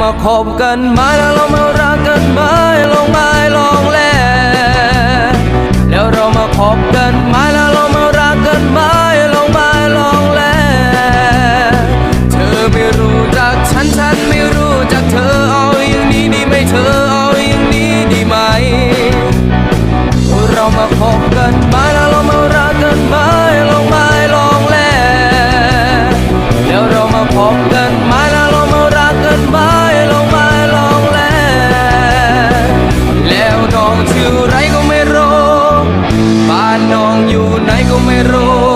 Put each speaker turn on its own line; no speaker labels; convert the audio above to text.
มาคบกันไหมแล้วเรามารักกันไหมลองไม้ลองแลแล้วเรามาคบกันไหมแล้วเรามารักกันไหมลองไม้ลองแลเธอไม่รู้จักฉันฉันไม่รู้จักเธอเอาอย่างนี้ดีไหมเธอเอาอย่างนี้ดีไหม เรามาคบกันไหมแล้วเรามารักกันไหมลองไม้ลองแลแล้วเรามาคบกัน น้องอยู่ไหนก็ไม่รู้